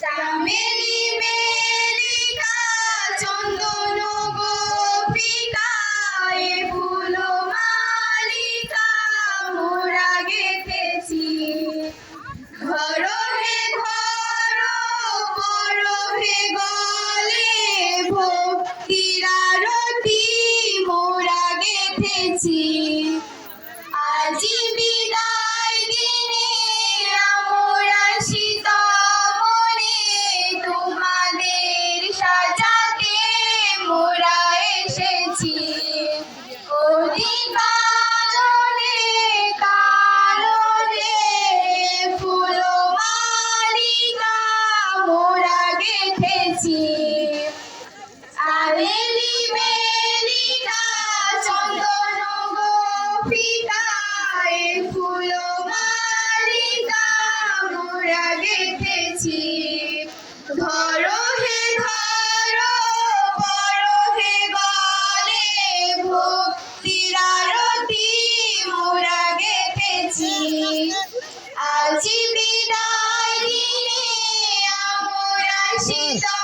Tamil আজি বিদায় দিনে আমরা শীত